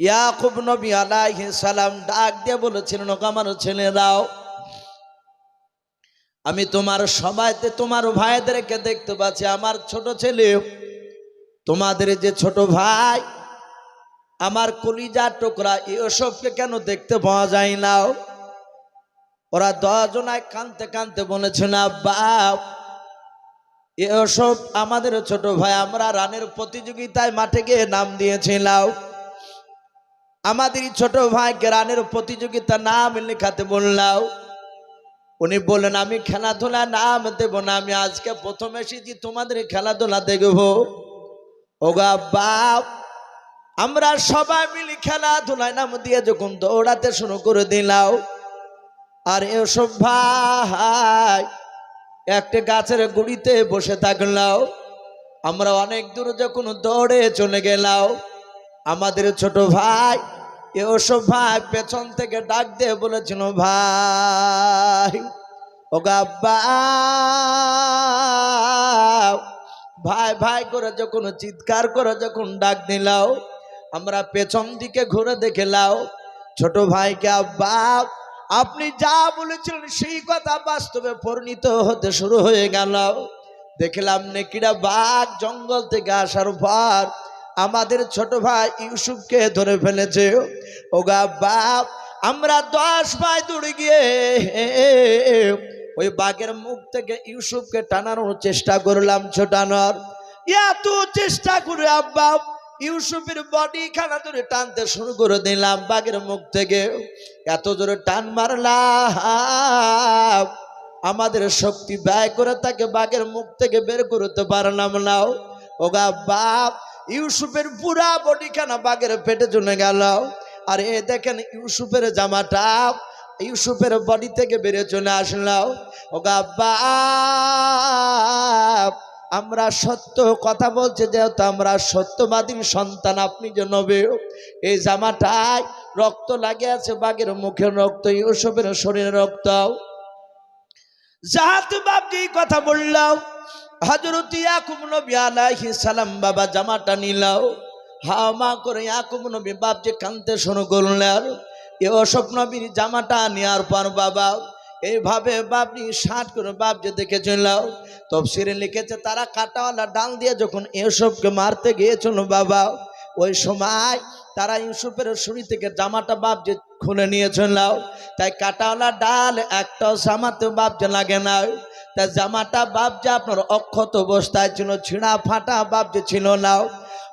ইয়াকুব নবী আলাইহিস সালাম ডাক দিয়ে বলেছিলেন ওকে আমার ছেলেরাও, আমি তোমার সবাইতে তোমার ভাইদেরকে দেখতে পাচ্ছি। আমার ছোট ছেলে, তোমাদের যে ছোট ভাই, আমার কলিজার টুকরা, এসবকে কেন দেখতে পাওয়া যায় না? ওরা দশজনায় কানতে কানতে বলেছিল বাপ, এসব আমাদের ছোট ভাই, আমরা রানের প্রতিযোগিতায় মাঠে গিয়ে নাম দিয়েছিলাম। আমাদের ছোট ভাই রানের প্রতিযোগিতা নাম লেখাতে বললাম উনি বললেন, আমি খেলাধুলা নাম দেব না, আমি আজকে প্রথম এসেছি, তোমাদের খেলাধুলা দেখব। ওগা বাপ আমরা সবাই মিলে খেলাধুলায় নাম দিয়ে যখন দৌড়াতে শুরু করে দিলাম আর এসব ভাই একটা গাছের গুড়িতে বসে থাকলাম আমরা অনেক দূর যখন দৌড়ে চলে গেলাম আমাদের ছোট ভাই এসব ভাই পেছন থেকে ডাক দিয়ে বলেছিল, ভাই, ওগা বাপ ভাই ভাই করে যখন চিৎকার করে যখন ডাক দিলাও, আমরা পেছন দিকে ঘুরে দেখে লাও, ছোট ভাইকে বাপ আপনি যা বলেছিলেন সেই কথা বাস্তবে পরিণত হতে শুরু হয়ে গেল। দেখলাম নেকিরা বাঘ জঙ্গল থেকে আসার পর আমাদের ছোট ভাই ইউসুফকে ধরে ফেলেছে। ওগা বাপ আমরা দশ ভাই দৌড়ে গিয়ে ওই বাঘের মুখ থেকে ইউসুফকে টানানোর চেষ্টা করলাম ছোটানোর এত চেষ্টা করে আব্বা, ইউসুফের বডি খানা ধরে টানতে শুরু করে দিলাম বাঘের মুখ থেকে। এত জোরে টান মারলাম, আমাদের শক্তি ব্যয় করে তাকে বাঘের মুখ থেকে বের করতে পারলাম না। ওগা বাপ ইউসুফের পুরা বডি খানা বাঘের পেটে চলে গেল? আর এ দেখেন, ইউসুফের জামাটা ইউসুফের বডি থেকে বেরিয়ে চলে আসলাম ওগা বাপ আমরা সত্য কথা বলছে, যেহেতু আমরা সত্যবাদীর সন্তান, আপনি যে নবে, এই জামাটায় রক্ত লাগে আছে বাঘের মুখের রক্ত, ইউসুফের শরীরে রক্ত। যাহাতে যেই কথা বললাম হজরত ইয়াকুব নবী আলাইহিস সালাম বাবা জামাটা নিলাও। হা মা করে ইয়াকুব নবী বাপ যে কানতে শুরু করলেন। এ অশোক নবীর জামাটা নেওয়ার পর বাবা এইভাবে বাপনি ষাট করে বাপ যে দেখে চলাও তফসিরে লিখেছে, তারা কাটাওয়ালা ডাল দিয়ে যখন এসবকে মারতে গিয়েছিল বাবা, ওই সময় তারা ইউসুফের শরীর থেকে জামাটা বাপ যে খুলে নিয়েছিল তাই কাটাওয়ালা ডাল একটাও জামাতে বাপ যে লাগে না তাই জামাটা বাপ যে আপনার অক্ষত অবস্থায় ছিল ছিঁড়া ফাটা বাপ যে ছিল না।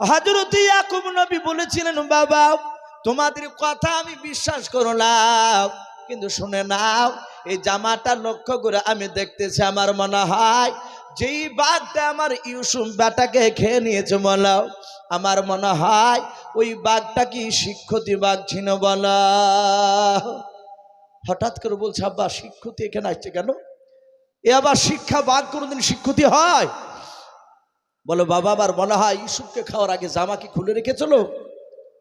হজরত ইয়াকুব নবী বলেছিলেন, বাবা, তোমাদের কথা আমি বিশ্বাস করলাম কিন্তু শুনে নাও, এই জামাটা লক্ষ্য করে আমি দেখতেছি আমার মনে হয়, যেই বাঘটা আমার ইউসুফ বেটাকে খেয়ে নিয়েছে বলো, আমার মনে হয় ওই বাঘটা কি শিক্ষতি বাঘ ছিল বলো। হঠাৎ করে বলছে, আব্বা, শিক্ষতি এখানে আসছে কেন? এ আবার শিক্ষা বাঘ কোনোদিন শিক্ষতি হয়? বলো, বাবা আবার মনে হয় ইউসুফকে খাওয়ার আগে জামা কি খুলে রেখেছিল?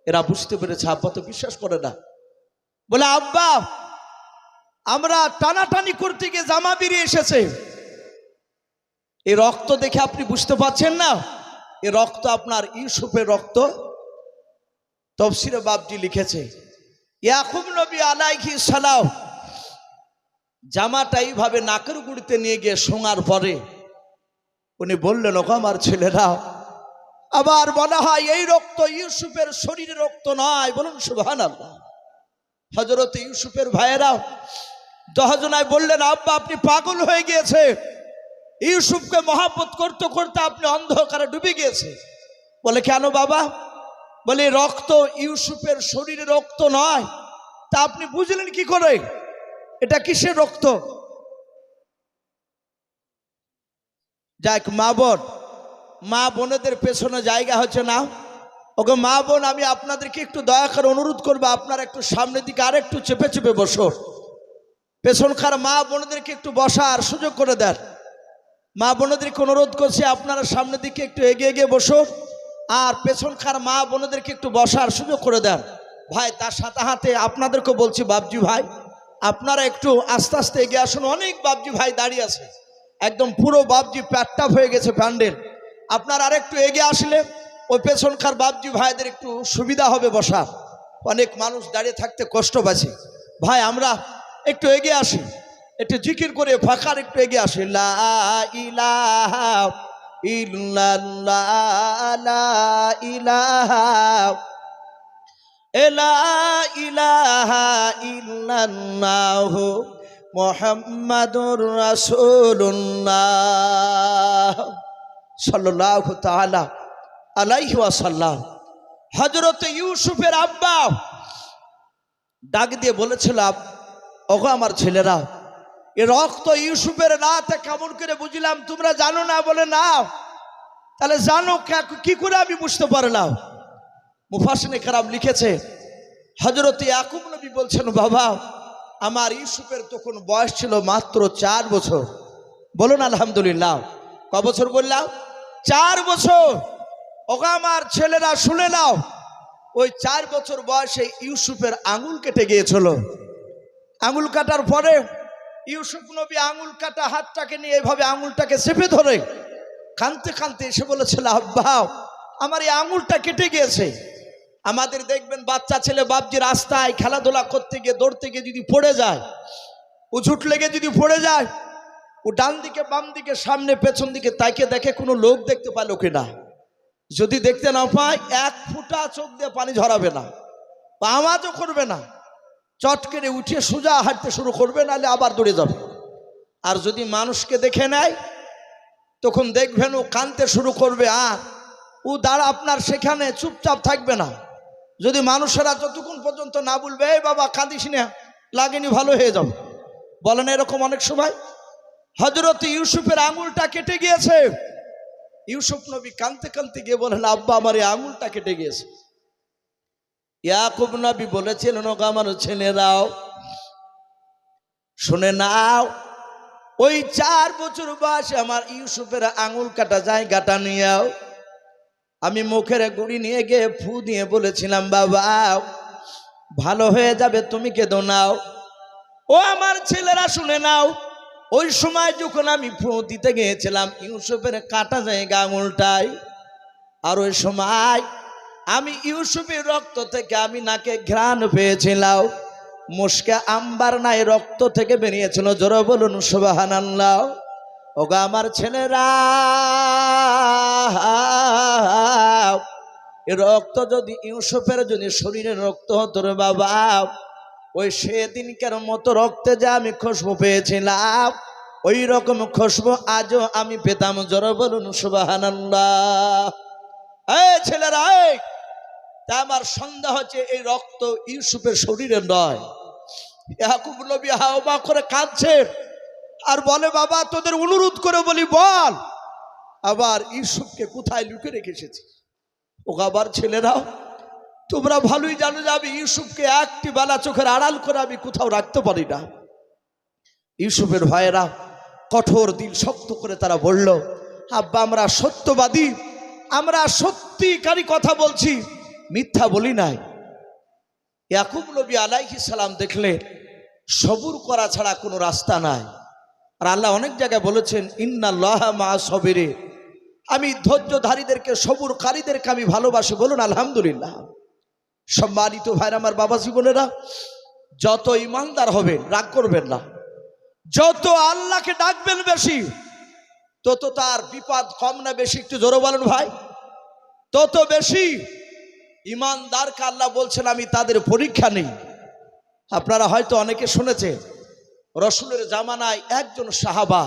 এরা বুঝতে পেরেছে, আব্বা তো বিশ্বাস করে না। বলে, আব্বা, আমরা টানাটানি করতে গিয়ে জামা বেরিয়ে এসেছে। এই রক্ত দেখে আপনি বুঝতে পারছেন না? এ রক্ত আপনার ইউসুফের রক্ত। তফসিরে বাবজি লিখেছে, ইয়াকুব নবী আলাইহি সালাম জামাটা এইভাবে নাকের গুড়িতে নিয়ে গিয়ে শোঙার পরে উনি বললেন ওকে আমার ছেলেরা আবার বলা হয় এই রক্ত ইউসুফের শরীরে রক্ত নয়। বলুন সুবহান আল্লাহ হজরত ইউসুফের ভাইয়েরা দহজনায় বললেন, আব্বা, আপনি পাগল হয়ে গিয়েছে। ইউসুফকে মহাব্বত করতে করতে আপনি অন্ধকারে ডুবে গিয়েছে। বলে, কেন বাবা? বলে, রক্ত ইউসুফের শরীরে রক্ত নয়। তা আপনি বুঝলেন কি করে? এটা কিসের রক্ত? যাক মা বোন, মা বোনেদের পেছনে জায়গা হচ্ছে না। ওকে মা বোন, আমি আপনাদেরকে একটু দয়া করে অনুরোধ করব, আপনারা একটু সামনের দিকে আর একটু চেপে চেপে বসো। পেছনকার মা বোনদেরকে একটু বসার সুযোগ করে দেন। মা বোনদেরকে অনুরোধ করছি, আপনারা সামনের দিকে একটু এগিয়ে এগিয়ে বসো। আর পেছনকার মা বোনদেরকে একটু বসার সুযোগ করে দেন। ভাই, তার সাথে হাতে আপনাদেরকে বলছি বাবজি ভাই। আপনারা একটু আস্তে আস্তে এগিয়ে আসুন। অনেক বাবজি ভাই দাঁড়িয়ে আছে। একদম পুরো বাবজি প্যাটটাপ হয়ে গেছে প্যান্ডেল। আপনার আর একটু এগিয়ে আসলে, ওই পেছনকার বাবজি ভাইদের একটু সুবিধা হবে বসার। অনেক মানুষ দাঁড়িয়ে থাকতে কষ্ট পাচ্ছে। ভাই, আমরা একটু এগিয়ে আসি। একটু জিকির করে ফাঁকার একটু এগিয়ে আসি। ইলাহা ইল্লাল্লাহ ইলাহা ইল্লাল্লাহ মুহাম্মাদুর রাসূলুল্লাহ সাল্লাল্লাহু তাআলা আলাইহি ওয়াসাল্লাম। হযরত ইউসুফের আব্বা ডাক দিয়ে বলেছিলাম, ওগো আমার ছেলেরা, এ রক্ত ইউসুফের রাতে কেমন করে বুঝলাম তোমরা জানো না? বলে, না। তাহলে জানো কি করে আমি বুঝতে পারলাম? মুফাসিনে খারাপ লিখেছে হজরত ইয়াকুব নবী বলছেন, বাবা, আমার ইউসুফের তখন বয়স ছিল মাত্র চার বছর। বলুন, আলহামদুলিল্লাহ। ক বছর বললাম? চার বছর। ওগো আমার ছেলেরা, শুনে নাও, ওই চার বছর বয়সে ইউসুফের আঙুল কেটে গিয়েছিল। আঙুল কাটার পরে ইউসুফ নবী আঙুল কাটা হাতটাকে নিয়ে এভাবে আঙুলটাকে চেপে ধরে, কানতে কানতে এসে বলেছিল, আব্বা, আমার এই আঙুলটা কেটে গিয়েছে। আমাদের দেখবেন বাচ্চা ছেলে বাপজি রাস্তায় খেলাধুলা করতে গিয়ে, দৌড়তে গিয়ে যদি পড়ে যায় উঝুট লেগে যদি পড়ে যায়, ও ডান দিকে, বাম দিকে, সামনে, পেছন দিকে, তাইকে দেখে কোনো লোক দেখতে পালো কিনা? যদি দেখতে না পায়, এক ফুটা চোখ দিয়ে পানি ঝরাবে না, বা আওয়াজও করবে না। চট করে উঠে সোজা হাঁটতে শুরু করবে, নাহলে আবার দৌড়ে যাবে। আর যদি মানুষকে দেখে নেয়, তখন দেখবেন ও কানতে শুরু করবে আর ও দাঁড়া আপনার সেখানে, চুপচাপ থাকবে না। যদি মানুষেরা যতক্ষণ পর্যন্ত না বলবে, এই বাবা, কাঁদিস না, লাগেনি, ভালো হয়ে যাবে বলেন এরকম অনেক সময় হজরত ইউসুফের আঙুলটা কেটে গিয়েছে। ইউসুফ নবী কানতে কানতে গিয়ে বলেন, আব্বা, আমার এই আঙুলটা কেটে গিয়েছে। ইয়াকুব নবী বলেছিলেন, ওগো আমার ছেলেরাও শুনে নাও, ওই চার বছর বয়সে আমার ইউসুফের আঙুল কাটা যায় জায়গাটা নিয়েও আমি মুখের গুড়ি নিয়ে গিয়ে ফু দিয়ে বলেছিলাম, বাবা, ভালো হয়ে যাবে, তুমি কেঁদো নাও ও আমার ছেলেরা শুনে নাও, ওই সময় যখন আমি ফু দিতে গিয়েছিলাম, ইউসুফের কাটা জায়গা আঙুলটাই আর ওই সময় আমি ইউসুফের রক্ত থেকে আমি নাকে ঘ্রাণ পেয়েছিলাম, মুস্কে আম্বার নাই, রক্ত থেকে বেরিয়েছিল। জোর বলুন সুবাহান আল্লাহ ওগা আমার ছেলেরা, এ রক্ত যদি ইউসুফের যদি শরীরের রক্ত হতো রে বাবা, ওই সেদিনকার মতো রক্তে যা আমি খুশবু পেয়েছিলাম, ওই রকম খুশবু আজও আমি পেতাম, জোর বলুন সুবাহান আল্লাহ এই ছেলেরা, এই! তা আমার সন্দেহ হচ্ছে এই রক্ত ইউসুফের শরীরে নয়। ইয়াকুব নবী হাওমা করে কাঁদছে। আর বলে, বাবা, তোদের অনুরোধ করে বলি, বল, আবার ইউসুফকে কোথায় লুকে রেখে এসেছি? ও আবার ছেলেরাও তোমরা ভালোই জানো যে আমি ইউসুফকে একটি বেলা চোখের আড়াল করে আমি কোথাও রাখতে পারি না। ইউসুফের ভাইয়েরা কঠোর দিল শক্ত করে তারা বলল, আব্বা, আমরা সত্যবাদী, আমরা সত্যিকারী কথা বলছি, মিথ্যা বলি নাই। ইয়াকুব নবী আলাইহি সালাম দেখলেন, সবুর করা ছাড়া কোনো রাস্তা নাই। আর আল্লাহ অনেক জায়গায় বলেছেন, ইন্নাল্লাহ মা সবেরে আমি ধৈর্যধারীদেরকে সবুরকারীদেরকে আমি ভালোবাসি বলুন, আলহামদুলিল্লাহ। সম্মানিত ভাইরা, আমার বাবা জীবনেরা, যত ইমানদার হবেন, রাগ করবেন না। যত আল্লাহকে ডাকবেন বেশি, তত তার বিপদ কম না বেশি, একটু জোরে বলেন ভাই। তত বেশি ইমানদারকে আল্লাহ বলছেন, আমি তাদের পরীক্ষা নেই। আপনারা হয়তো অনেকে শুনেছে রসুলের জামানায় একজন সাহাবা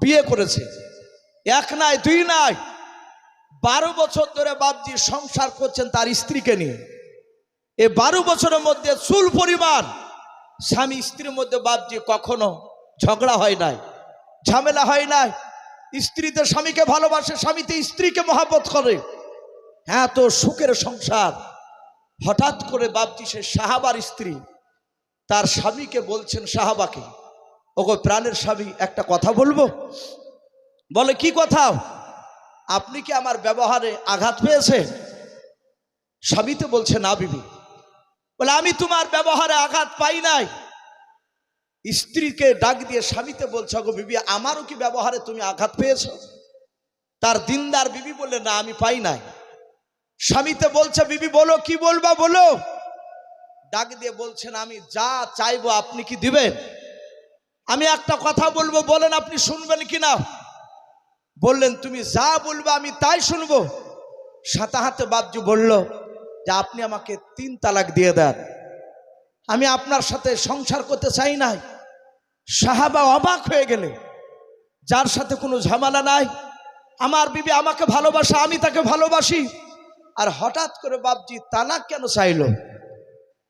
বিয়ে করেছে। এক নাই, দুই নাই। বারো বছর ধরে বাবজি সংসার করছেন তার স্ত্রীকে নিয়ে। এ বারো বছরের মধ্যে চুল পরিমাণ। স্বামী স্ত্রীর মধ্যে বাবজি কখনো ঝগড়া হয় নাই, ঝামেলা হয় নাই। স্ত্রীতে স্বামীকে ভালোবাসে স্বামীতে স্ত্রীকে মহাবত করে। হ্যাঁ তো সুখের সংসার। হঠাৎ করে বাপজি সে সাহাবার স্ত্রী তার স্বামীকে বলছেন, সাহাবাকে। ওগো, প্রাণের স্বামী একটা কথা বলব? বলে, কি কথা? আপনি কি আমার ব্যবহারে আঘাত পেয়েছে স্বামী তো বলছে, না বিবি। বলে, আমি তোমার ব্যবহারে আঘাত পাই নাই। স্ত্রীকে ডাক দিয়ে স্বামীতে বলছে গো বিবি, আমারও কি ব্যবহারে তুমি আঘাত পেয়েছ? তার দিনদার বিবি বললে, না, আমি পাই নাই। স্বামীতে বলছে, বিবি, বলো, কি বলবা, বলো? ডাক দিয়ে বলছেন, আমি যা চাইব আপনি কি দিবেন? আমি একটা কথা বলব, বলেন আপনি শুনবেন কি না বললেন, তুমি যা বলবে আমি তাই শুনব। সাতাহাতে বাবজু বলল, যে আপনি আমাকে তিন তালাক দিয়ে দেন। আমি আপনার সাথে সংসার করতে চাই নাই। সাহাবা অবাক হয়ে গেলে। যার সাথে কোনো ঝামেলা নাই। আমার বিবি আমাকে ভালোবাসা, আমি তাকে ভালোবাসি। আর হঠাৎ করে বাবজি তালাক কেন চাইল?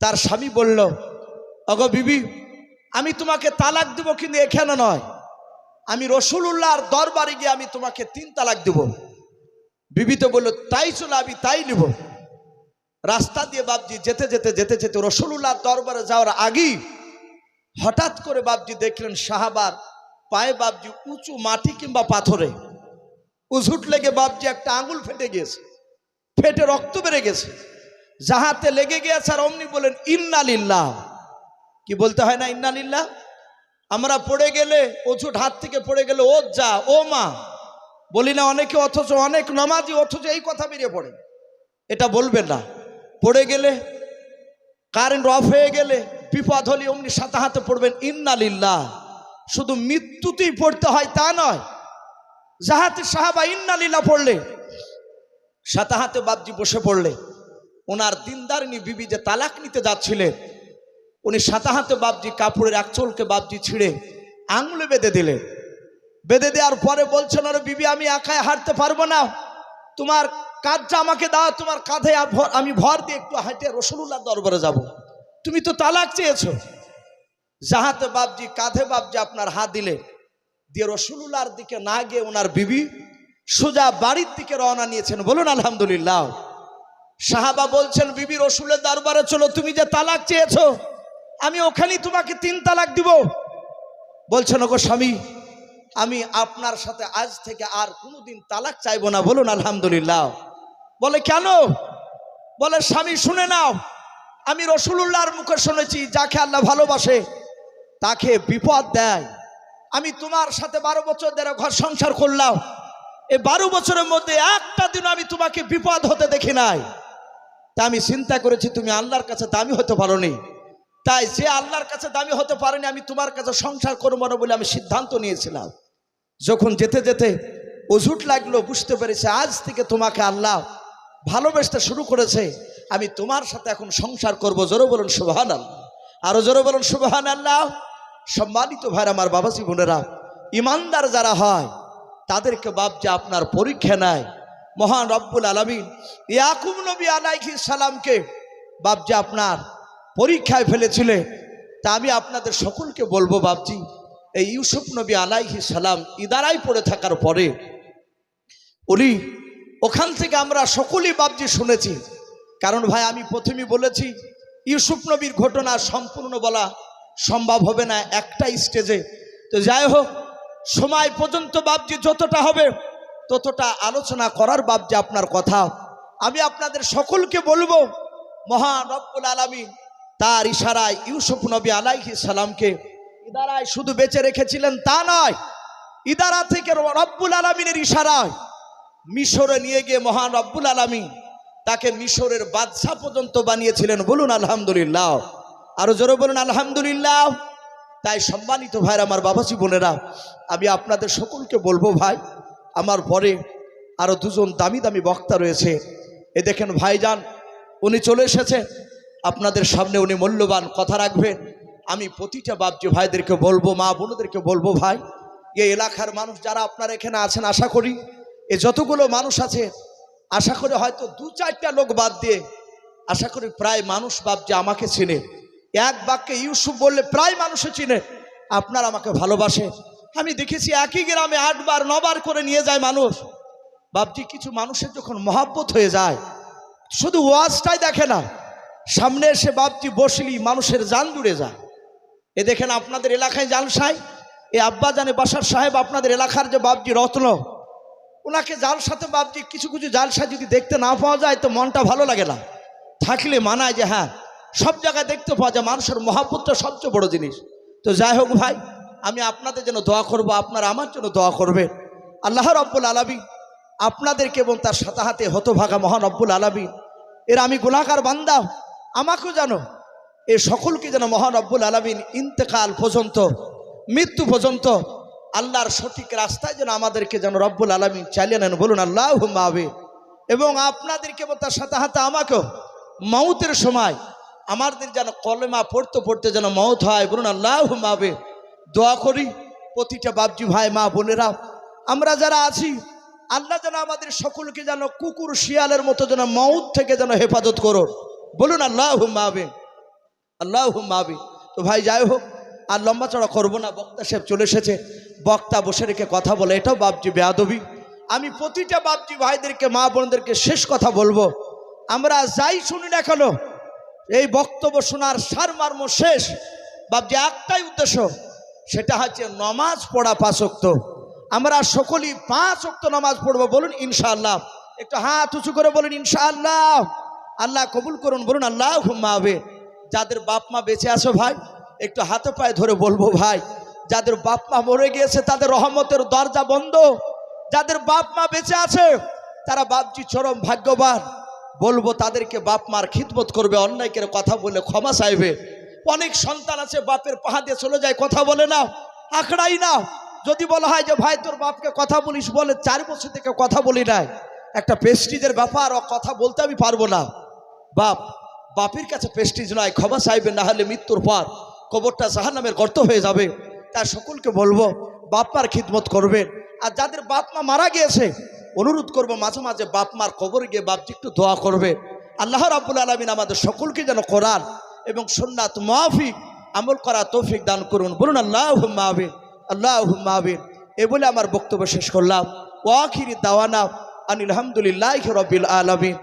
তার স্বামী বলল, অগ বিবি, আমি তোমাকে তালাক দেবো কিন্তু এখানে নয়। আমি রসুল্লাহর দরবারে গিয়ে আমি তোমাকে তিন তালাক দেব। বিবি তো বলল, তাই চলো, আমি তাই নিব। রাস্তা দিয়ে বাবজি যেতে যেতে যেতে যেতে রসুল্লাহর দরবারে যাওয়ার আগেই হঠাৎ করে বাবজি দেখলেন সাহাবার পায়ে বাবজি উঁচু মাটি কিংবা পাথরে। উঝুট লেগে বাবজি একটা আঙুল ফেটে গিয়েছে, ফেটে রক্ত বেড়ে গেছে। যাহাতে লেগে গিয়েছে আর অমনি বলেন, ইন্নালিল্লাহ। কি বলতে হয় না, ইন্নালিল্লাহ? আমরা পড়ে গেলে অছুট হাত থেকে পড়ে গেলে, ও যা, ও মা। বলি না, অনেকে অথচ অনেক নমাজি, অথচ এই কথা বেরিয়ে পড়ে। এটা বলবেন না। পড়ে গেলে কারেন্ট অফ হয়ে গেলে, বিপদ হলে অমনি সাথে হাতে পড়বেন, ইন্নালিল্লাহ। শুধু মৃত্যুতেই পড়তে হয় তা নয়, যাহাতে সাহাবা ইন্নালিল্লাহ পড়লে সাথে হাতে বাবজি বসে পড়লে ওনার দিনদারিনী বিবি যে তালাক নিতে যাচ্ছিলেন, উনি সাথে হাতে বাবজি, কাপড়ের এক চোলকে বাবজি ছিঁড়ে আঙুলে বেঁধে দিলেন। বেঁধে দেওয়ার পরে বলছেন ওরে বিবি, আমি একাই হাঁটতে পারব না। তোমার কাজটা আমাকে দাও, তোমার কাঁধে আর আমি ভর দিয়ে একটু হাঁটে রসুল্লাহ দরবারে যাব। তুমি তো তালাক চেয়েছো। যাহাতে বাবজি, কাঁধে বাবজি আপনার হাত দিলে, দিয়ে রসুল্লাহর দিকে না গিয়ে ওনার বিবি সোজা বাড়ির দিকে রওনা নিয়েছেন বলুন আলহামদুলিল্লাহ। সাহাবা বলছেন, বিবি রসুলের দরবারে চলো, তুমি যে তালাক চেয়েছো, আমি ওখানেই তোমাকে তিন তালাক দিব। বলছেন, ওগো স্বামী, আমি আপনার সাথে আজ থেকে আর কোনোদিন তালাক চাইব না, বলুন আলহামদুলিল্লাহ। বলে, কেন? বলে, স্বামী, শুনে নাও, আমি রসুল্লাহর মুখে শুনেছি, যাকে আল্লাহ ভালোবাসে, তাকে বিপদ দেয়। আমি তোমার সাথে বারো বছর ধরে ঘর সংসার করলাম এই বারো বছরের মধ্যে একটা দিন আমি তোমাকে বিপদ হতে দেখি নাই। তা আমি চিন্তা করেছি, তুমি আল্লাহর কাছে দামি হতে পারো নি তাই যে আল্লাহর কাছে দামি হতে পারেনি, আমি তোমার কাছে সংসার করব না বলে আমি সিদ্ধান্ত নিয়েছিলাম। যখন যেতে যেতে অজুট লাগল, বুঝতে পেরেছে আজ থেকে তোমাকে আল্লাহ ভালোবাসতে শুরু করেছে। আমি তোমার সাথে এখন সংসার করব, জোরে বলুন সুবাহান আল্লাহ আরও জোরে বলুন সুবাহান আল্লাহ সম্মানিত ভাই আমার বাবাজি বোনেরা, ইমানদার যারা হয়, তাদেরকে বাপ যে আপনার পরীক্ষা নেয় মহান রব্বুল আলমিন ইয়াকুব নবী আলাইহি সালামকে যে আপনার পরীক্ষায় ফেলেছিলে, তা আমি আপনাদের সকলকে বলব বাপজি, এই ইউসুফ নবী আলাইহি সালাম ইদারাই পড়ে থাকার পরে উনি ওখান থেকে আমরা সকলেই বাপজি শুনেছি। কারণ ভাই, আমি প্রথমেই বলেছি, ইউসুফ নবীর ঘটনা সম্পূর্ণ বলা সম্ভব হবে না একটা স্টেজে তো যাই হোক, সময় পর্যন্ত বাপজি যতটা হবে ততটা আলোচনা করার বাপজি আপনার কথা। আমি আপনাদের সকলকে বলব, মহান রব্বুল আলমী তার ইশারায় ইউসুফ নবী আলাইহি সালামকে ইদারায় শুধু বেঁচে রেখেছিলেন তা নয়, ইদারা থেকে রব্বুল আলমিনের ইশারায় মিশরে নিয়ে গিয়ে মহান রব্বুল আলমী তাকে মিশরের বাদশাহ পর্যন্ত বানিয়েছিলেন। বলুন, আলহামদুলিল্লাহ। আরও জোরে বলুন, আলহামদুলিল্লাহ। তাই সম্মানিত ভাইরা, আমার বাবাজি বোনেরা, আমি আপনাদের সকলকে বলব ভাই আমার পরে আরও দুজন দামি দামি বক্তা রয়েছে। এ দেখেন ভাইজান, উনি চলে এসেছে। আপনাদের সামনে উনি মূল্যবান কথা রাখবেন আমি প্রতিটা বাপজি ভাইদেরকে বলব, মা বোনদেরকে বলব ভাই এই এলাকার মানুষ যারা আপনার এখানে আছেন, আশা করি এ যতগুলো মানুষ আছে, আশা করি হয়তো দু চারটা লোক বাদ দিয়ে, আশা করি প্রায় মানুষ বাপ যে আমাকে চিনে। এক বাক্যে ইউসুফ বললে, প্রায় মানুষে চিনে, আপনার আমাকে ভালোবাসে। আমি দেখেছি একই গ্রামে আটবার, নবার করে নিয়ে যায় মানুষ। বাপজি, কিছু মানুষের যখন মহাব্বত হয়ে যায়, শুধু ওয়াজটাই দেখে না, সামনে এসে বাপজি বসলি, মানুষের জান জুড়ে যায়। এ দেখেন আপনাদের এলাকায় জালসাই এ আব্বা জানে বাসার সাহেব আপনাদের এলাকার যে বাপজি রত্ন ওনাকে জাল সাথে বাপজি কিছু কিছু জালসা যদি দেখতে না পাওয়া যায়, তো মনটা ভালো লাগে না। থাকলে মানায় যে হ্যাঁ সব জায়গায় দেখতে পাওয়া যায়, মানুষের মহাপুত্র সবচেয়ে বড় জিনিস। তো যাই হোক ভাই আমি আপনাদের জন্য দোয়া করব, আপনারা আমার জন্য দোয়া করবেন। আল্লাহ রব্বুল আলমী আপনাদেরকে এবং তার সাথে হাতে হতভাগা মহান রব্বুল আলমী এর আমি গোলাকার বান্দা, আমাকেও জানো এ সকলকে যেন মহান রব্বুল আলমিন ইন্তেকাল পর্যন্ত, মৃত্যু পর্যন্ত আল্লাহর সঠিক রাস্তায় যেন আমাদেরকে যেন রব্বুল আলমিন চালিয়ে নেন। বলুন আল্লাহ মাবে এবং আপনাদেরকে এবং তার সাথে হাতে আমাকেও মৌতের সময় আমাদের যেন কলেমা পড়তে পড়তে যেন মৌত হয়। বলুন আল্লাহ মাবে দোয়া করি, প্রতিটা বাবজি ভাই, মা বোনেরা। আমরা যারা আছি, আল্লাহ যেন আমাদের সকলকে যেন কুকুর শিয়ালের মতো যেন মৌত থেকে যেন হেফাজত করো বলুন আল্লাহ মাবে আল্লাহ মাবি তো ভাই, যাই হোক, আর লম্বা চড়া করব না, বক্তা সাহেব চলে এসেছে। বক্তা বসে রেখে কথা বলে, এটাও বাপজি বেয়াদবি। আমি প্রতিটা বাপজি ভাইদেরকে, মা বোনদেরকে শেষ কথা বলব। আমরা যাই শুনি না কেন, এই বক্তব্য শোনার সারমার্ম শেষ। বাপজি, একটাই উদ্দেশ্য সেটা হচ্ছে নমাজ পড়া পাঁচক্ত আমরা সকলেই পাঁচ অক্ত নামাজ পড়ব, বলুন ইনশাআল্লাহ। একটু হাত উঁচু করে বলুন ইনশাআল্লাহ। আল্লাহ কবুল করুন, বলুন আল্লাহ হুম্মাবে যাদের বাপ মা বেঁচে আছো ভাই, একটু হাতে পায়ে ধরে বলব ভাই, যাদের বাপ মা মরে গিয়েছে, তাদের রহমতের দরজা বন্ধ। যাদের বাপ মা বেঁচে আছে, তারা বাপজি চরম ভাগ্যবান। বলব তাদেরকে বাপ মার খিদমত করবে, অন্যায়কের কথা বলে ক্ষমা চাইবে। অনেক সন্তান আছে, বাপের পাহা দিয়ে চলে যায়, কথা বলে না আখড়াই না। যদি বলা হয় যে, ভাই, তোর বাপকে কথা বলিস বলে, চার বছর থেকে কথা বলি নাই। একটা পেস্টিজের ব্যাপার, ও কথা বলতে আমি পারব না। বাপ, বাপের কাছে প্রেস্টিজ নয়, ক্ষমা চাইবে, না হলে মৃত্যুর পর কবরটা জাহান নামের গর্ত হয়ে যাবে। তার সকলকে বলব, বাপ মার খিদমত করবেন আর যাদের বাপ মা মারা গিয়েছে, অনুরোধ করব, মাঝে মাঝে বাপ মার কবর গিয়ে বাপজি একটু দোয়া করবে। আল্লাহ রাবুল আলমিন আমাদের সকলকে যেন কোরআন এবং সন্ন্যাত মাহফিক আমল করা তৌফিক দান করুন। বলুন আল্লাহ মাহবিন আল্লাহ মাহবিন এ বলে আমার বক্তব্য শেষ করলাম। ওয়াখিরি দাওয়ানা আনিল রবিল আলমিন।